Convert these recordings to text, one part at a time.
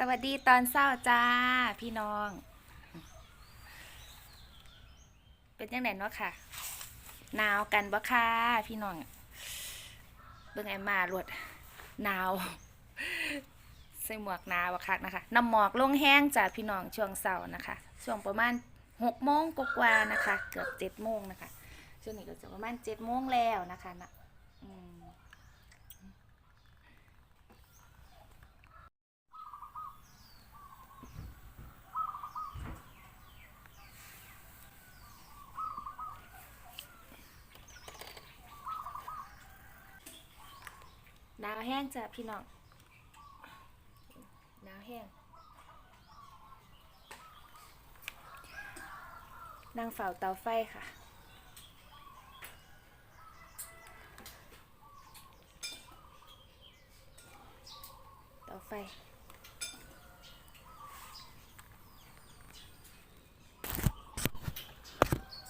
สวัสดีตอนเช้าจ้า พี่น้อง เป็นยังไงเนาะค่ะหนาวกันบ่ค่ะพี่น้องเบิ่งไอ้มาหลวดหนาวใส่หมวกหนาวบักคักนะคะน้ำหมอกลงแห้งจ้าพี่น้องช่วงเช้านะคะ ช่วงประมาณหกโมงกว่าๆนะคะ เกือบเจ็ดโมงนะคะช่วงนี้ก็จะประมาณเจ็ดโมงแล้วนะคะนะ นาวแห้งจ้ะพี่น้องหนาวแห้งนั่งเฝ้าเตาไฟค่ะเตาไฟ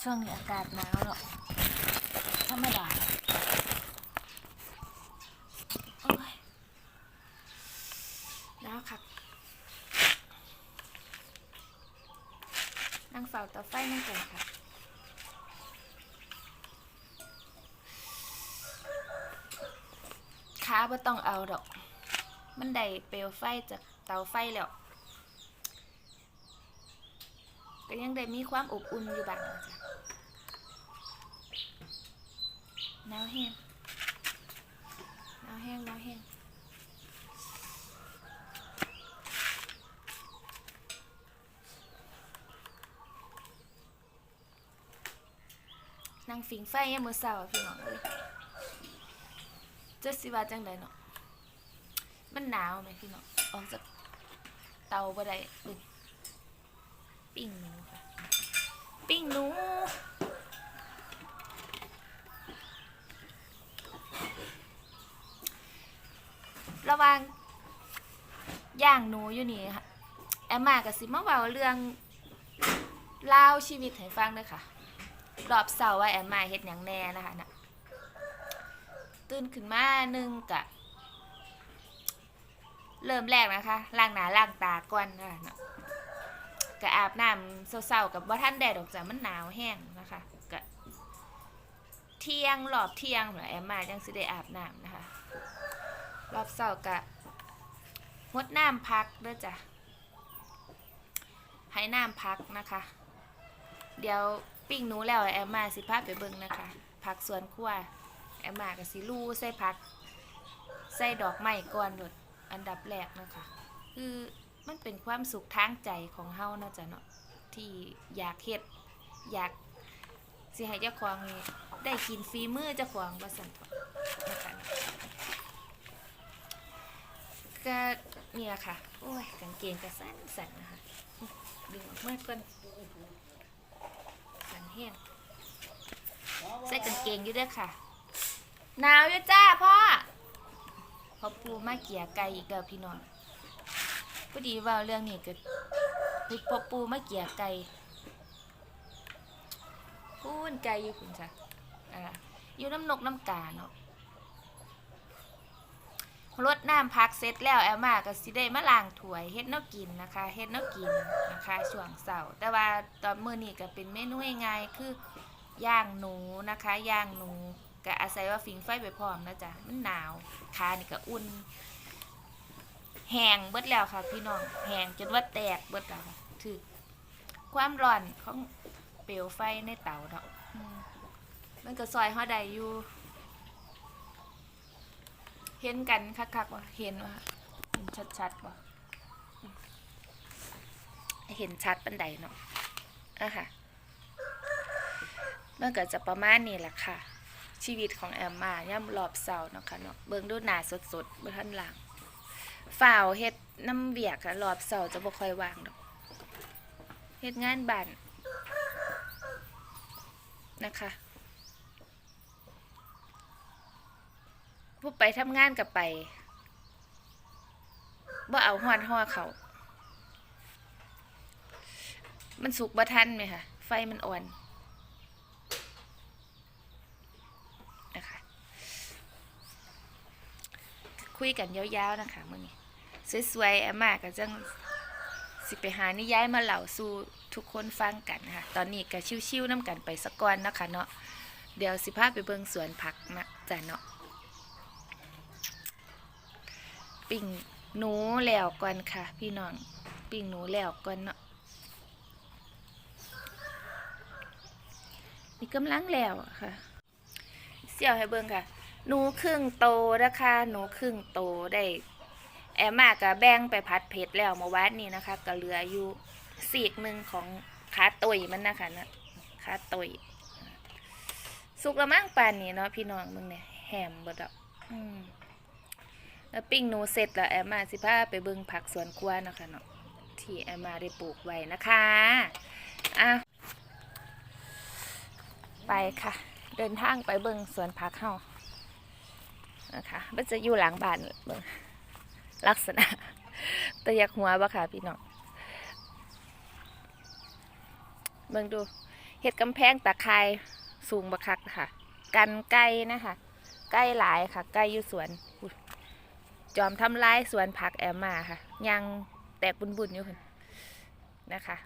ช่วงนี้อากาศหนาวเนาะธรรมดา โอ้ยหนาวคักนั่ง เฝ้าไฟนั่งกันค่ะขาบ่ต้องเอาดอก มันได้เปลวไฟจากเตาไฟแล้ว ก็ยังได้มีความอบอุ่นอยู่บ้างนะจ้ะหนาวแห้งหนาวแห้งหนาวแห้ง นั่งฟิงไฟยามมื้อเช้าอะพี่น้องเอ้ยจะสิว่าจังไดเนาะมันหนาวไหมพี่น้องออกจากเตาบ่ได้เบิ่งปิ้งหนูค่ะปิ้งหนูระว่างย่างหนูอยู่นี่ค่ะแอมมากับสิมาเว้าเรื่องเล่าวชีวิตให้ฟังเด้อค่ะ รอบเสาร์ว่าแอมมาเฮ็ดหยังแน่นะคะนะตื่นขึ้นมาหนึ่งกะ เริ่มแรกนะคะล้างหน้าล้างตาก่อนนะคะเนาะกะอาบน้ำเศร้าๆกับว่าท่านแดดออกจากมันหนาวแห้งนะคะกะเที่ยงรอบเที่ยงหรอแอมมาจังสิได้อาบน้ำนะคะ รอบเสาร์กะงดน้ำพักด้อจ้ะให้น้ำพักนะคะ เดี๋ยว ปิ้งหนูแล้วแอมมาสิพาไปเบิ่งนะคะผักสวนครัวแอมมากับสิลูใส่ผัก ใส่ดอกไม้ก่อนโดดอันดับแรกนะคะคือมันเป็นความสุขทางใจของเฮานะจ๊ะเนาะที่อยากเฮ็ดอยากสิให้เจ้าของนี่ได้กินฟรีมือเจ้าของว่าซั่นเถาะนะคะก็นี่แหละค่ะ โอ้ยกางเกงก็สั้นสันๆนะคะ ดึงออกมาก่อนสัน แห้งใส่กางเกงอยู่ด้วยค่ะ หนาวอยู่จ้าพ่อพอปูมาเกี่ยไก่อีกแล้วพี่น้องพอดีว่าเรื่องนี้เกิดพอปูมาเกี่ยไก่พูนไก่อยู่คุณจ้ะอ่าอยู่น้ำนกน้ำกาเนาะ รดน้ำพักเสร็จแล้วแอลมาก็สิได้มาล้างถ้วยเฮ็ดแนวกินนะคะเฮ็ดแนวกินนะคะช่วงเสาร์แต่ว่าตอนมื้อนี้ก็เป็นเมนูง่ายๆคือย่างหนูนะคะย่างหนูก็อาศัยว่าฟิงไฟไปพร้อมนะจ๊ะมันหนาวขานี่ก็อุ่นแห้งเบิดแล้วค่ะ พี่น้องแห้งจนว่าแตกเบิดแล้วค่ะถือความร้อนของเปลวไฟในเตาเนาะอืมมันก็ซอยเฮาได้อยู่ เห็นกันคักๆว่าเห็นว่าเห็นชัดๆว่าเห็นชัดปันใดเนาะอะค่ะมันก็จะประมาณนี้แหละค่ะ ชีวิตของแอมมาย่ำรอบเสาเนาะค่ะเนาะเบิ่งดูหนาสดๆเบิ่งท่านหลังฝ่าวเฮ็ดน้ำเบียกค่ะรอบเสาจะบ่ค่อยวางดอกเฮ็ดงานบ้านนะคะ ผู้ไปทำงานกับไปบ่เอาหอดห่อเขามันสุกบ่ทันไหมคะไฟมันอ่อนนะคะคุยกันยาวๆนะคะมื่อนี้สวยๆแอมมาก็จังสิไปหานิยายมาเหล่าสู่ทุกคนฟังกันค่ะตอนนี้ก็ชิวๆน้ำกันไปสักก่อนเนาะคะเนาะเดี๋ยวสิพาไปเบิงสวนผักนะจ้ะเนาะ ปิ่งหนูแล้วก่อนค่ะ พี่น้องปิ่งหนูแล้วก่อนเนาะนี่กำลังแล้วค่ะ เสี่ยวให้เบิ่งค่ะ หนูครึ่งโตนะคะหนูครึ่งโตได้แอมมากกะแบ่งไปพัดเผ็ดแล้วเมื่อวานนี้นะคะก็เหลืออยู่สีกหนึ่งของขาตุยมันนะคะนะขาตุยสุกละมั่งปานนี้เนาะพี่น้องมึงเนี่ยแหมบดอะอืม แล้วปิ้งหนูเสร็จแล้วแอมมาสิพาไปเบิ่งผักสวนครัวนะคะเนาะที่แอมมาได้ปลูกไว้นะคะอะไปค่ะ เดินทางไปเบิ่งสวนผักเฮานะคะมันจะอยู่หลังบ้านเบิ่งลักษณะตะยักหัวบ่ค่ะพี่น้องเบิ่งดูเห็ดกำแพงตะไคร้สูงบักคักค่ะ กันไก่นะคะไก่หลายค่ะไก่อยู่สวน จอมทำลายสวนผักแอมมาค่ะ ยังแตกบุญๆอยู่ค่ะนะคะ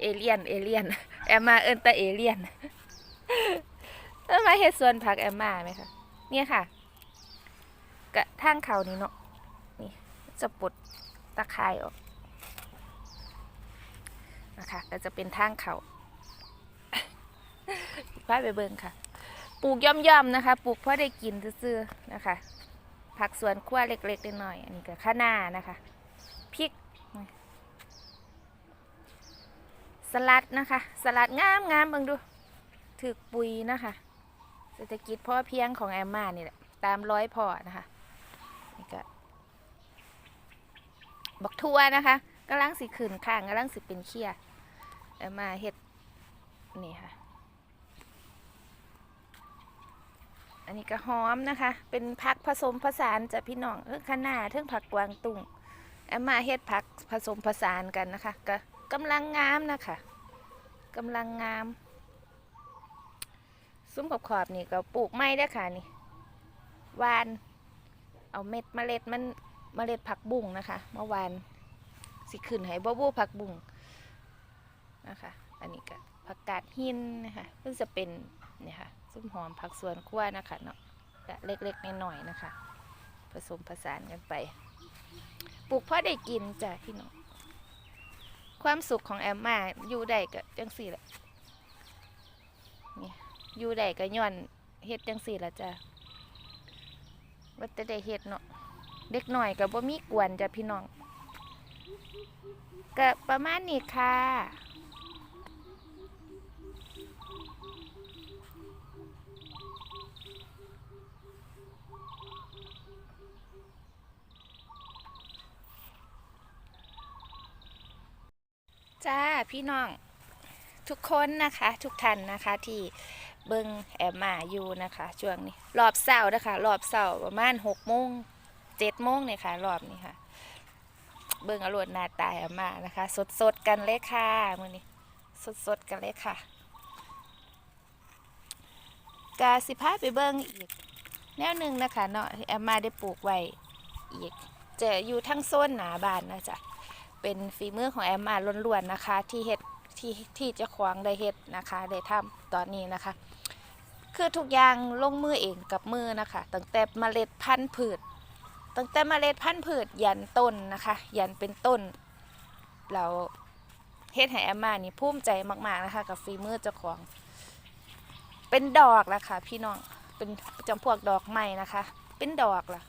เอเลียน เอเลียน แอมมาเอินแตะเอเลียนเออมาเห็ดสวนผักแอมมาไหมคะเนี่ยค่ะ กระทางเขานี่เนาะนี่จะปลดตะไคร่ออกนะคะก็จะเป็นทางเขาพาไปเบิ่งค่ะ ปลูกย่อมๆนะคะ ปลูกเพราะได้กินซื่อๆนะคะ ผักสวนครัวเล็กๆน้อยๆอันนี้ก็ข้าหน้านะคะพริกสลัดนะคะ สลัดงามงามๆบิ่งดูถือปุยนะคะเศรษฐกิจพ่อเพียงของแอมมานี่แหละตามร้อยพอนะคะนี่ก็บักทั่วนะคะกำลังสิขืนข้างกำลังสิเป็นเคียเอามาเฮ็ดนี่ค่ะ อันนี้ก็หอมนะคะ เป็นผักผสมผสานจากพี่น้องเออขนาเทิงผักกวางตุ้งเอามาเฮ็ดผักผสมผสานกันนะคะ ก็กำลังงามนะคะกำลังงาม ซุ้มขอบขอบนี่ก็ปลูกไม้ได้ค่ะนี่วาน เอาเม็ดเมล็ดมันเมล็ดผักบุ้งนะคะเมื่อวานสิขึ้นให้บ่บูผักบุ้งนะคะ อันนี้ก็ผักกาดหินนะคะเพิ่งจะเป็นเนี่ยค่ะ ส้มหอมผักสวนครัวนะคะเนาะก็เล็กๆน้อยๆนะคะ ผสมผสานกันไป ปลูกเพราะได้กินจ้ะพี่น้องความสุขของแอมมาอยู่ได้ก็จังสี่แหละนี่อยู่ได้ก็ย้อนเฮ็ดจังสี่ละจ้ะว่าแต่ได้เฮ็ดเนาะเด็กหน่อยกับบ่มีกวนจ้ะพี่น้องก็ประมาณนี้ค่ะ จ้าพี่น้องทุกคนนะคะ ทุกท่านนะคะที่เบิงแอมมาอยู่นะคะช่วงนี้ รอบเสาร์นะคะ รอบเสาร์ประมาณหกโมงเจ็ดโมงเนี่ยค่ะ รอบนี้ค่ะ เบิ่งอรวดหน้าตายอามานะคะ สดสดกันเลยค่ะมือนี้สดสดกันเลยค่ะกาสิพาไปเบิ่งอีก แนวหนึ่งนะคะเนาะที่อามาได้ปลูกไว้อีกจะอยู่ทั้งโซนหนาบานนะจ๊ะ เป็นฝีมือของแอมมาล้วนๆนะคะ ที่เฮ็ดที่ที่จะควางได้เฮ็ดนะคะได้ทำตอนนี้นะคะ คือทุกอย่างลงมือเองกับมือนะคะตั้งแต่เมล็ดพันธุ์พืชตั้งแต่เมล็ดพันธุ์พืชยันต้นนะคะ ยันเป็นต้นเราเฮ็ดให้แอมมานี่ภูมิใจมากๆนะคะ กับฝีมือเจ้าของเป็นดอกละค่ะ พี่น้องเป็นจำพวกดอกไม้นะคะ เป็นดอกละ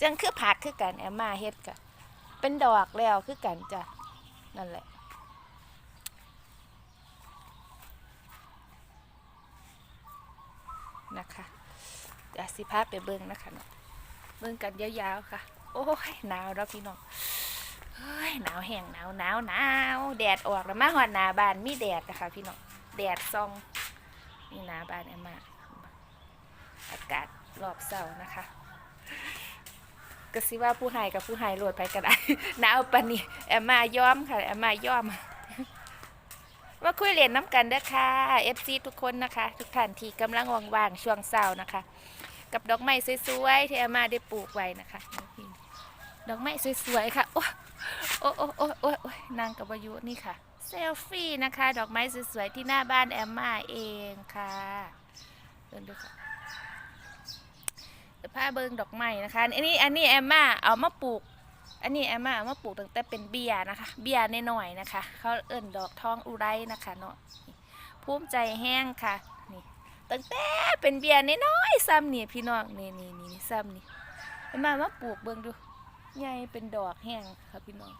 จังคือผักคือกันแอมมาเฮ็ดกะ เป็นดอกแล้วคือกันจ้ะนั่นแหละนะคะเดี๋ยวสิพาไปเบิ่งนะคะเนาะเบิ่งกันยาวๆค่ะ โอ้ยหนาวแล้วพี่น้องเฮ้ยหนาวแห้งหนาวหนาวหนาวแดดออกแล้วมาหอดหนาบานมีแดดนะคะพี่น้องแดดซองนี่หนาบานแอมมาอากาศรอบเสาร์นะคะ ก็สิว่าผู้ให้กับผู้ให้โหลดไปก็ได้หนาวปานนี้แอมมาย้อมค่ะแอมมาย้อมมาคุยเล่นน้ำกันเด้อค่ะ FC ทุกคนนะคะ ทุกท่านที่กำลังว่างๆช่วงเสาร์นะคะ กับดอกไม้สวยๆที่อามาได้ปลูกไว้นะคะ ดอกไม้สวยๆค่ะ โอ้โอ้โอ้โอ้โอ้โอ้นางกับวายุนี่ค่ะเซลฟี่นะคะ ดอกไม้สวยๆที่หน้าบ้านแอมมาเองค่ะเดินดูค่ะ เดี๋ยวพาเบิงดอกไม้นะคะ อันนี้อันนี้แอมมาเอามาปลูก อันนี้แอมมาเอามาปลูกตั้งแต่เป็นเบียนะคะ เบียร์น้อยๆนะคะ เขาเอิ้นดอกทองอุไรนะคะเนาะนี่ภูมิใจแห้งค่ะนี่ตั้งแต่เป็นเบียร์น้อยๆซ้ำนี่พี่น้องนี่นี่นี่ซ้ำนี่แอมมามาปลูกเบิงดูใหญ่เป็นดอกแห้งค่ะพี่น้อง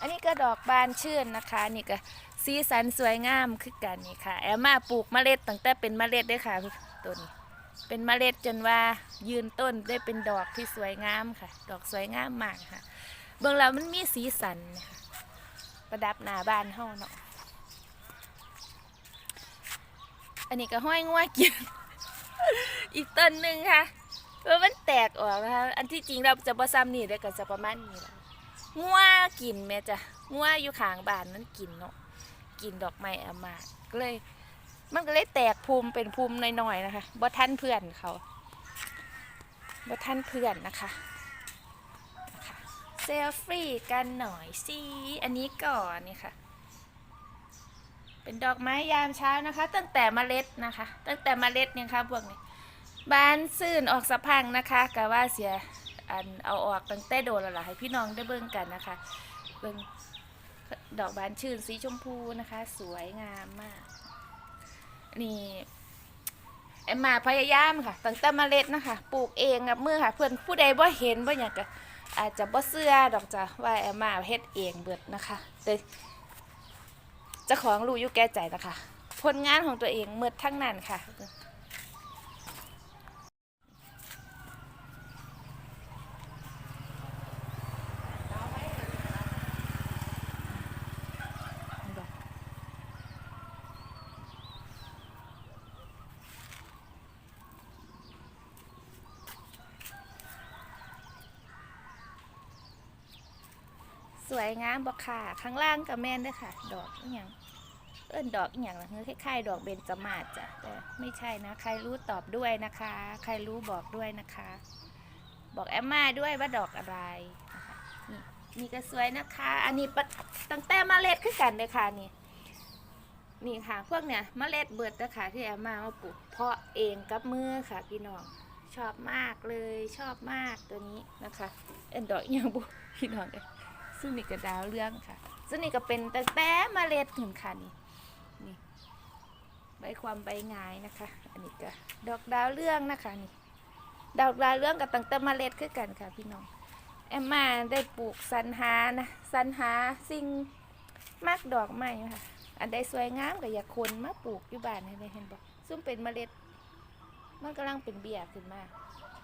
อันนี้ก็ดอกบานชื่นนะคะนี่ก็สีสันสวยงามคือกันนี่ค่ะ แอมมาปลูกเมล็ดตั้งแต่เป็นเมล็ดด้วยค่ะตัวนี้ เป็นเมล็ดจนว่ายืนต้นได้เป็นดอกที่สวยงามค่ะ ดอกสวยงามมากค่ะเบื้องแล้วมันมีสีสันนะคะประดับหน้าบ้านเฮาเนาะอันนี้ก็ห้อยงัวกิน อีกต้นหนึ่งค่ะเพราะมันแตกออกนะคะอันที่จริงเราจะบ่ซ้ำนี่ได้ก็จะประมาณนี้แหละงัวกินแม่จ้ะงัวอยู่ขางบ้านนั้นกินเนาะกินดอกไม้อามาก็เลย มันก็เลยแตกภูมิเป็นภูมิหน่อยๆนะคะบ่ทันเพื่อนเขาบ่ทันเพื่อนนะคะเซลฟี่กันหน่อยสิอันนี้ก่อนนี่ค่ะ เป็นดอกไม้ยามเช้านะคะ ตั้งแต่เมล็ดนะคะ ตั้งแต่เมล็ดเนี่ยค่ะพวกนี้บานซื่นออกสะพังนะคะกะว่าเสียอันเอาออกตั้งแต่โดนแล้วล่ะให้พี่น้องได้เบิ่งกันนะคะเบิ่งดอกบานชื่นสีชมพูนะคะ สวยงามมาก นี่แอมมาพยายามค่ะตั้งแต่เมล็ดนะคะปลูกเองกับมือค่ะ เพื่อนผู้ใดบ่เห็นบ่อยากก็อาจจะบ่เสื้อดอกจ้ะว่าแอมมาเฮ็ดเองเบิดนะคะแต่จะของรู้อยู่แก่ใจนะคะผลงานของตัวเองเมืดทั้งนั้นค่ะ สวยงามบ่ค่ะ ข้างล่างก็แม่นด้วยค่ะ ดอกอหย่างเอิ้นดอกอหย่างล่ะคือคล้ายๆดอกเบญจมาศจ้ะแต่ไม่ใช่นะ ใครรู้ตอบด้วยนะคะ ใครรู้บอกด้วยนะคะ บอกแอมมาด้วยว่าดอกอะไรนะคะนี่นี่ก็สวยนะคะ อันนี้ปะตั้งแต่เมล็ดขึ้นกันเลยค่ะนี่ นี่ค่ะ พวกเนี้ยเมล็ดเบิดนะคะที่แอมมามาปลูกเพาะเองกับมือค่ะพี่น้อง ชอบมากเลยชอบมากตัวนี้นะคะ เอ็นดอกอหย่างบุพี่น้องเอ้ย ซึ่งนี่ก็ดาวเรื่องค่ะ ซึ่งนี่ก็เป็นแตั้งแต่เมาเล็ดถึงค่ะนี่นี่ใบความใบงายนะคะ อันนี้ก็ดอกดาวเรื่องนะคะนี่ดอกดาวเรื่องกับตั้งแต่เมาเล็ดคือกันค่ะพี่น้องแอมมาได้ปลูกสรรหานะสรรหาสิ่งมากดอกไม้ค่ะ อันใดสวยงามก็อยากคนมาปลูกอยู่บ้านให้ได้เห็นบอกซึ่งเป็นเมล็ดมันกำลังเป็นเบี้ยขึ้นมา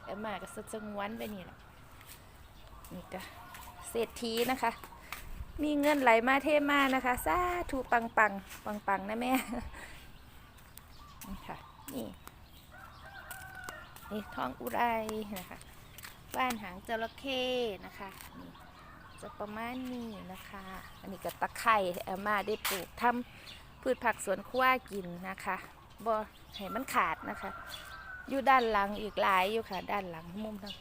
แอมมาก็สะสงวันไปนี่แหละนี่ก็ ศรษฐีนะคะ มีเงินไหลมาเทมานะคะสาธุปังปังปังปังนะแม่นี่ค่ะนี่นี่ทองอุไรนะคะบ้านหางจระเข้นะคะนี่จะประมาณนี้นะคะ อันนี้ก็ตะไคร่แอมมาได้ปลูกทำพืชผักสวนครัวกินนะคะบ่ให้มันขาดนะคะ อยู่ด้านหลังอีกหลายอยู่ค่ะ ด้านหลังมุมทาง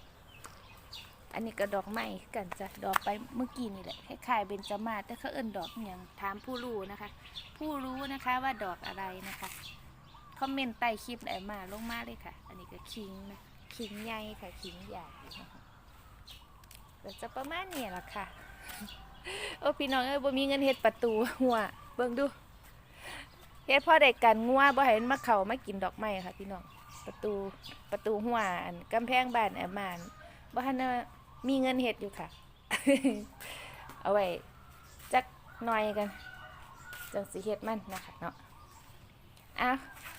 อันนี้ก็ดอกไม้คือกันจ้ะดอกไปเมื่อกี้นี่แหละคล้ายๆเบญจมาศแต่เขาเอิ้นดอกอย่างถามผู้รู้นะคะ ผู้รู้นะคะว่าดอกอะไรนะคะคอมเมนต์ใต้คลิปไหนมาลงมาเลยค่ะ อันนี้ก็คิงนะคิงใหญ่ค่ะคิงใหญ่นะคะก็จะประมาณนี้แหละค่ะโอ้พี่น้องเอ้ยบ่มีเงินเฮ็ดประตูหัวเบิ่งดูเฮ็ดพ่อได้กันงัวบ่ให้มันมาเขามากินดอกไม้ค่ะพี่น้องประตูประตูหัวอันกำแพงบ้านแอมมานบ้านนะ มีเงินเห็ดอยู่ค่ะ เอาไว้จักหน่อยกันจังสีเห็ดมันนะคะเนาะอ้าวค่ะ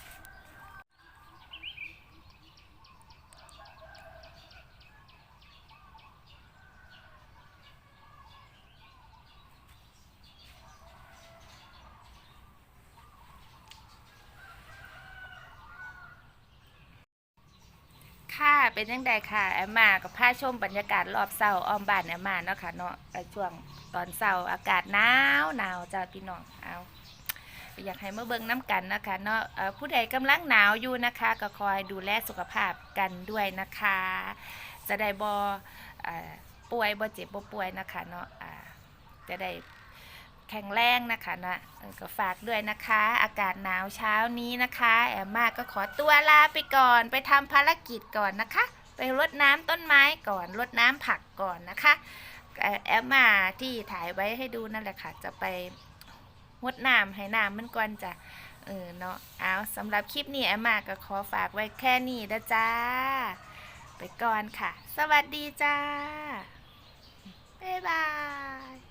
เป็นยังไงค่ะแอมมากับพาชมบรรยากาศรอบเสาอ้อมบ้านแอมมาเนาะค่ะเนาะช่วงตอนเสาอากาศหนาวหนาวจ้าพี่น้องเอาอยากให้เมาเบิ่งน้ำกันนะคะเนาะผู้ใดกำลังหนาวอยู่นะคะ ก็คอยดูแลสุขภาพกันด้วยนะคะ จะได้บออ่าป่วยบ่เจ็บบ่ป่วยนะคะเนาะจะได้ แข็งแรงนะคะนะก็ฝากด้วยนะคะ อากาศหนาวเช้านี้นะคะ แอมมาก็ขอตัวลาไปก่อน ไปทำภารกิจก่อนนะคะ ไปรดน้ำต้นไม้ก่อนรดน้ำผักก่อนนะคะ แอมมาที่ถ่ายไว้ให้ดูนั่นแหละค่ะ จะไปรดน้ำให้น้ำมันก่อนจะเออเนาะเอาสำหรับคลิปนี้แอมมาก็ขอฝากไว้แค่นี้นะจ้า ไปก่อนค่ะ สวัสดีจ้าบ๊ายบาย